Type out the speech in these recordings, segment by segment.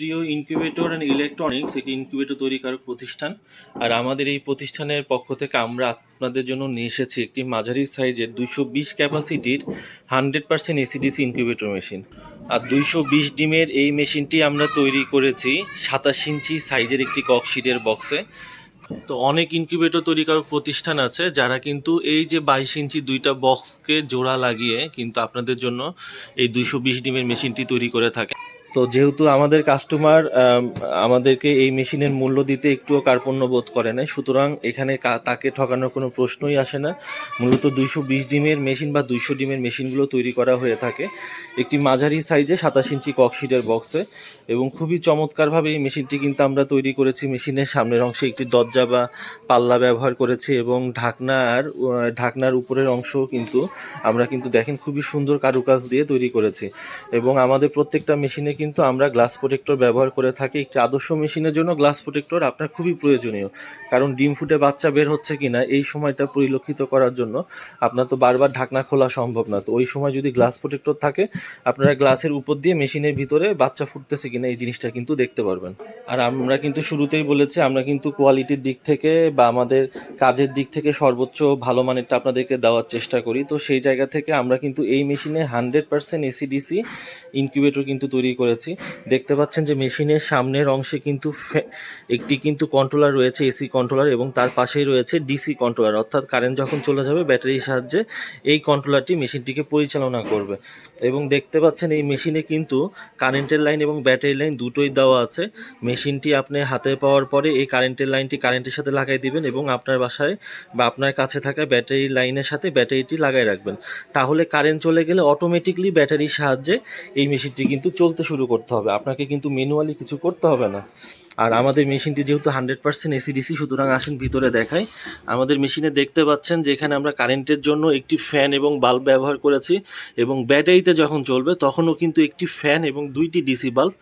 প্রিয় incubator and electronics একটি incubator তৈরিকারক প্রতিষ্ঠান। আর আমাদের এই প্রতিষ্ঠানের পক্ষ থেকে আমরা আপনাদের জন্য নিয়ে এসেছি একটি মাঝারি সাইজের দুইশো বিশ ক্যাপাসিটির hundred percent AC DC incubator machine আর দুইশো বিশ ডিমের এই মেশিনটি আমরা তৈরি করেছি সাতাশ ইঞ্চি সাইজের একটি ককশিটের বক্সে তো অনেক ইনকিউবেটর তৈরিকারক প্রতিষ্ঠান আছে যারা কিন্তু এই যে বাইশ ইঞ্চি দুইটা বক্সকে জোড়া লাগিয়ে কিন্তু আপনাদের জন্য এই দুইশো বিশ ডিমের মেশিনটি তৈরি করে থাকে। তো যেহেতু আমাদের কাস্টমার আমাদেরকে এই মেশিনের মূল্য দিতে একটুও কার্পণ্য বোধ করে না সুতরাং এখানে তাকে ঠকানোর কোনো প্রশ্নই আসে না। মূলত দুইশো বিশ ডিমের মেশিন বা দুইশো ডিমের মেশিনগুলো তৈরি করা হয়ে থাকে একটি মাঝারি সাইজে সাতাশ ইঞ্চি ককশিটের বক্সে এবং খুবই চমৎকারভাবে এই মেশিনটি কিন্তু আমরা তৈরি করেছি। মেশিনের সামনের অংশে একটি দরজা বা পাল্লা ব্যবহার করেছি এবং ঢাকনার ঢাকনার উপরের অংশও কিন্তু আমরা কিন্তু দেখেন খুবই সুন্দর কারুকাজ দিয়ে তৈরি করেছি। এবং আমাদের প্রত্যেকটা মেশিনে কিন্তু আমরা গ্লাস প্রোটেক্টর ব্যবহার করে থাকি একটি আদর্শ মেশিনের জন্য গ্লাস প্রোটেক্টর আপনার খুবই প্রয়োজনীয়। কারণ ডিম ফুটে বাচ্চা বের হচ্ছে কি না এই সময়টা পরিলক্ষিত করার জন্য আপনার তো বারবার ঢাকনা খোলা সম্ভব না। তো ওই সময় যদি গ্লাস প্রোটেক্টর থাকে, আপনারা গ্লাসের উপর দিয়ে মেশিনের ভিতরে বাচ্চা ফুটতেছে কিনা এই জিনিসটা কিন্তু দেখতে পারবেন। আর আমরা কিন্তু শুরুতেই বলেছি, আমরা কিন্তু কোয়ালিটির দিক থেকে বা আমাদের কাজের দিক থেকে সর্বোচ্চ ভালো মানেরটা আপনাদেরকে দেওয়ার চেষ্টা করি। তো সেই জায়গা থেকে আমরা কিন্তু এই মেশিনে হান্ড্রেড পার্সেন্ট এসিডিসি ইনকিউবেটর কিন্তু তৈরি করেছি দেখতে পাচ্ছেন যে মেশিনের সামনের অংশে কিন্তু একটি কিন্তু কন্ট্রোলার রয়েছে এসি কন্ট্রোলার এবং তার পাশেই রয়েছে ডিসি কন্ট্রোলার অর্থাৎ কারেন্ট যখন চলে যাবে ব্যাটারির সাহায্যে এই কন্ট্রোলারটি মেশিনটিকে পরিচালনা করবে। এবং দেখতে পাচ্ছেন এই মেশিনে কিন্তু কারেন্টের লাইন এবং ব্যাটারি লাইন দুটোই দেওয়া আছে। মেশিনটি আপনি হাতে পাওয়ার পরে এই কারেন্টের লাইনটি কারেন্টের সাথে লাগাই দিবেন এবং আপনার বাসায় বা আপনার কাছে থাকা ব্যাটারি লাইনের সাথে ব্যাটারিটি লাগাই রাখবেন। তাহলে কারেন্ট চলে গেলে অটোমেটিকলি ব্যাটারির সাহায্যে এই মেশিনটি কিন্তু চলতে শুরু করতে হবে। আপনাকে কিন্তু ম্যানুয়ালি কিছু করতে হবে না। আর আমাদের মেশিনটি যেহেতু হান্ড্রেড পার্সেন্ট এসিডিসি সুতরাং আসুন ভিতরে দেখাই। আমাদের মেশিনে দেখতে পাচ্ছেন যেখানে আমরা কারেন্টের জন্য একটি ফ্যান এবং বাল্ব ব্যবহার করেছি এবং ব্যাটারিতে যখন চলবে, তখনও কিন্তু একটি ফ্যান এবং দুইটি ডিসি বাল্ব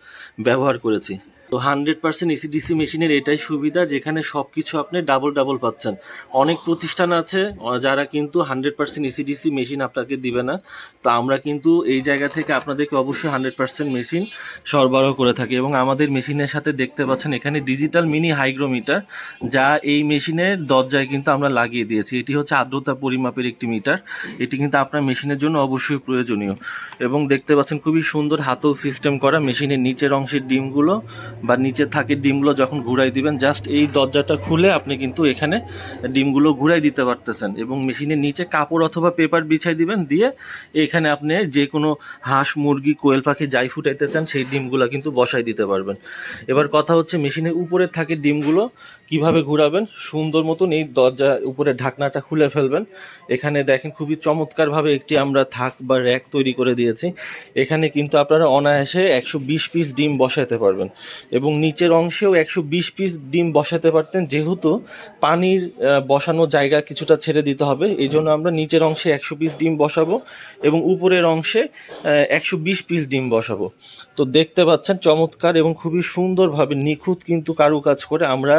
ব্যবহার করেছি। তো হান্ড্রেড পার্সেন্ট এসিডিসি মেশিনের এটাই সুবিধা, যেখানে সব কিছু আপনি ডাবল ডাবল পাচ্ছেন। অনেক প্রতিষ্ঠান আছে যারা কিন্তু হান্ড্রেড পার্সেন্ট এসিডিসি মেশিন আপনাকে দিবে না। তো আমরা কিন্তু এই জায়গা থেকে আপনাদেরকে অবশ্যই হান্ড্রেড পার্সেন্ট মেশিন সরবরাহ করে থাকি। এবং আমাদের মেশিনের সাথে দেখতে পাচ্ছেন, এখানে ডিজিটাল মিনি হাইগ্রোমিটার যা এই মেশিনের দরজায় কিন্তু আমরা লাগিয়ে দিয়েছি। এটি হচ্ছে আর্দ্রতা পরিমাপের একটি মিটার এটি কিন্তু আপনার মেশিনের জন্য অবশ্যই প্রয়োজনীয়। এবং দেখতে পাচ্ছেন, খুবই সুন্দর হাতল সিস্টেম করা মেশিনের নিচের অংশের ডিমগুলো। বা নিচে থাকে ডিমগুলো যখন ঘুরাই দিবেন জাস্ট এই দরজাটা খুলে আপনি কিন্তু এখানে ডিমগুলো ঘুরাই দিতে পারতেছেন এবং মেশিনের নিচে কাপড় অথবা পেপার বিছাই দিবেন, দিয়ে এখানে আপনি যে কোনো হাঁস, মুরগি, কোয়েল পাখি যাই ফুটাইতে চান, সেই ডিমগুলো কিন্তু বসাই দিতে পারবেন। এবার কথা হচ্ছে মেশিনের উপরে থাকে ডিমগুলো কীভাবে ঘুরাবেন? সুন্দর মতন এই দরজা উপরে ঢাকনাটা খুলে ফেলবেন। এখানে দেখেন খুবই চমৎকারভাবে একটি আমরা থাক বা র্যাক তৈরি করে দিয়েছি। এখানে কিন্তু আপনারা অনায়াসে একশো বিশ পিস ডিম বসাতে পারবেন। এবং নিচের অংশেও একশো বিশ পিস ডিম বসাতে পারতেন, যেহেতু পানির বসানো জায়গা কিছুটা ছেড়ে দিতে হবে এই জন্য আমরা নিচের অংশে একশো পিস ডিম বসাবো এবং উপরের অংশে একশো বিশ পিস ডিম বসাবো। তো দেখতে পাচ্ছেন চমৎকার এবং খুবই সুন্দরভাবে নিখুঁত কিন্তু কারুকাজ করে আমরা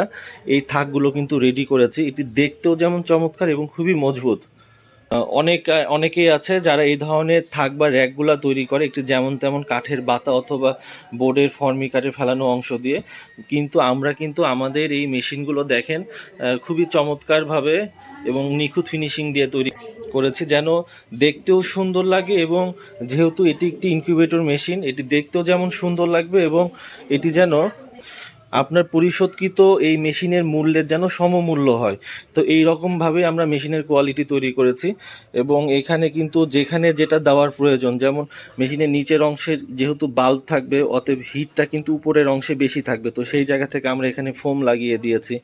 এই থাকগুলো কিন্তু রেডি করেছি। এটি দেখতেও যেমন চমৎকার এবং খুবই মজবুত। অনেক অনেকেই আছে যারা এই ধরনের থাক বা র্যাকগুলা তৈরি করে, একটু যেমন তেমন কাঠের বাতা অথবা বোর্ডের ফর্মি কাঠে ফেলানো অংশ দিয়ে। কিন্তু আমরা কিন্তু আমাদের এই মেশিনগুলো দেখেন খুবই চমৎকারভাবে এবং নিখুঁত ফিনিশিং দিয়ে তৈরি করেছি যেন দেখতেও সুন্দর লাগে এবং যেহেতু এটি একটি ইনকিউবেটর মেশিন, এটি দেখতেও যেমন সুন্দর লাগবে এবং এটি যেন আপনার পরিশোধকৃত এই মেশিনের মূল্যের যেন সমমূল্য হয়। তো এই রকমভাবে আমরা মেশিনের কোয়ালিটি তৈরি করেছি এবং এখানে কিন্তু যেখানে যেটা দেওয়ার প্রয়োজন, যেমন মেশিনের নিচের অংশে যেহেতু বাল্ব থাকবে, অতএব হিটটা কিন্তু উপরের অংশে বেশি থাকবে। তো সেই জায়গা থেকে আমরা এখানে ফোম লাগিয়ে দিয়েছি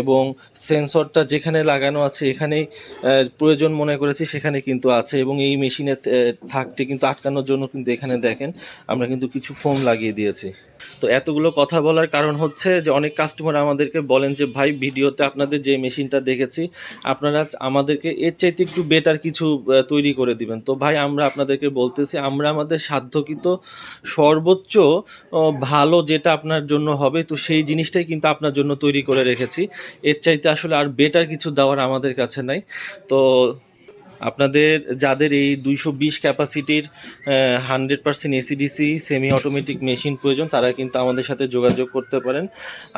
এবং সেন্সরটা যেখানে লাগানো আছে, এখানেই প্রয়োজন মনে করেছি সেখানে কিন্তু আছে এবং এই মেশিনের থাকটি কিন্তু আটকানোর জন্য কিন্তু এখানে দেখেন, আমরা কিন্তু কিছু ফোম লাগিয়ে দিয়েছি। তো এতগুলো কথা বলার কারণ হচ্ছে যে অনেক কাস্টমার আমাদেরকে বলেন যে, ভাই, ভিডিওতে আপনাদের যে মেশিনটা দেখেছি, আপনারা আমাদেরকে এর চাইতে একটু বেটার কিছু তৈরি করে দিবেন। তো ভাই, আমরা আপনাদেরকে বলতেছি, আমরা আমাদের সাধ্যকৃত সর্বোচ্চ ভালো যেটা আপনার জন্য হবে, তো সেই জিনিসটাই কিন্তু আপনার জন্য তৈরি করে রেখেছি। এর চাইতে আসলে আর বেটার কিছু দেওয়ার আমাদের কাছে নাই। তো আপনাদের যাদের এই দুইশো বিশ ক্যাপাসিটির hundred percent AC DC semi automatic machine প্রয়োজন, তারা কিন্তু আমাদের সাথে যোগাযোগ করতে পারেন।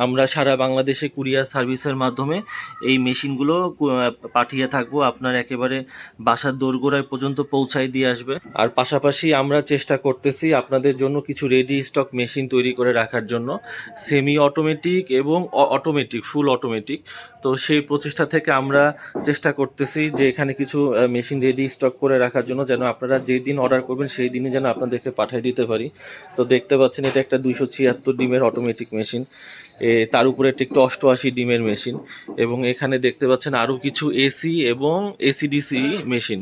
আমরা সারা বাংলাদেশে কুরিয়ার সার্ভিসের মাধ্যমে এই মেশিনগুলো পাঠিয়ে থাকব। আপনার একেবারে বাসার দোরগোড়ায় পর্যন্ত পৌঁছায় দিয়ে আসবে। আর পাশাপাশি আমরা চেষ্টা করতেছি আপনাদের জন্য কিছু রেডি স্টক মেশিন তৈরি করে রাখার জন্য। সেমি অটোমেটিক এবং অটোমেটিক ফুল অটোমেটিক তো সেই প্রচেষ্টা থেকে আমরা চেষ্টা করতেছি যে এখানে কিছু মেশিন রেডি স্টক করে রাখার জন্য যেন আপনারা যেই দিন অর্ডার করবেন, সেই দিনই যেন আপনাদেরকে পাঠিয়ে দিতে পারি। তো দেখতে পাচ্ছেন, এটা একটা দুইশো ছিয়াত্তর ডিমের অটোমেটিক মেশিন তার উপরে একটি একটু অষ্টআশি ডিমের মেশিন এবং এখানে দেখতে পাচ্ছেন আরও কিছু এসি এবং এসিডিসি মেশিন।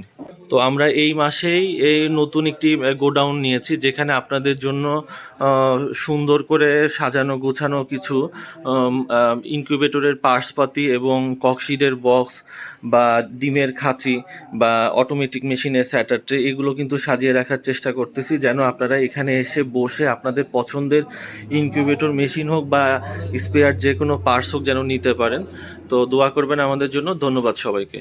তো আমরা এই মাসেই এই নতুন একটি গোডাউন নিয়েছি যেখানে আপনাদের জন্য সুন্দর করে সাজানো, গোছানো কিছু ইনকিউবেটরের পার্সপাতি এবং ককশিডের বক্স বা ডিমের খাঁচি বা অটোমেটিক মেশিনের স্যাটার ট্রে এগুলো কিন্তু সাজিয়ে রাখার চেষ্টা করতেছি যেন আপনারা এখানে এসে বসে আপনাদের পছন্দের ইনকিউবেটর মেশিন হোক বা স্পেয়ার যে কোনো পার্টস হোক যেন নিতে পারেন। তো দোয়া করবেন আমাদের জন্য। ধন্যবাদ সবাইকে।